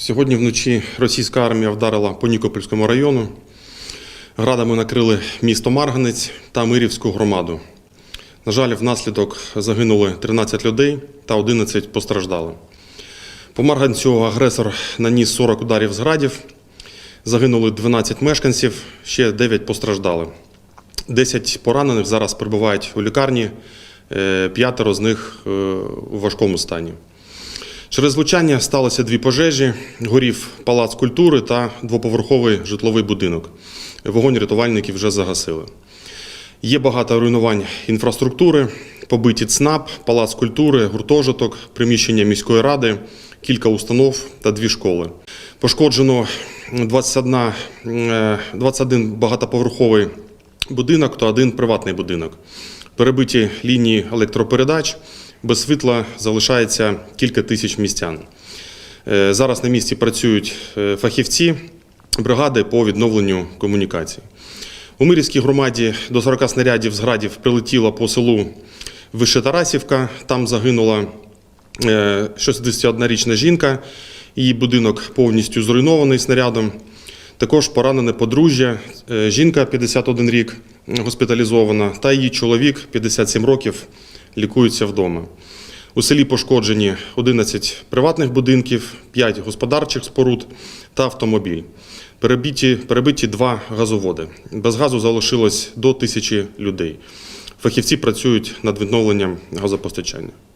Сьогодні вночі російська армія вдарила по Нікопольському району. Градами накрили місто Марганець та Мирівську громаду. На жаль, внаслідок загинули 13 людей та 11 постраждали. По Марганцю агресор наніс 40 ударів з градів. Загинули 12 мешканців, ще 9 постраждали. 10 поранених зараз перебувають у лікарні, е, п'ятеро з них е, у важкому стані. Через влучання сталося дві пожежі: горів палац культури та двоповерховий житловий будинок. Вогонь рятувальники вже загасили. Є багато руйнувань інфраструктури, побиті ЦНАП, палац культури, гуртожиток, приміщення міської ради, кілька установ та дві школи. Пошкоджено 21, е, 21 багатоповерховий будинок та один приватний будинок. Перебиті лінії електропередач. Без світла залишається кілька тисяч містян. Е, Зараз на місці працюють е, фахівці бригади по відновленню комунікацій. У Мирівській громаді до 40 снарядів з градів прилетіло по селу Вишетарасівка. Там загинула е, 61-річна жінка. Її будинок повністю зруйнований снарядом. Також поранене подружжя, е, жінка 51 рік госпіталізована, та її чоловік 57 років лікується вдома. У селі пошкоджені 11 приватних будинків, 5 господарчих споруд та автомобіль. Перебиті, перебиті два газоводи. Без газу залишилось до тисячі людей. Фахівці працюють над відновленням газопостачання.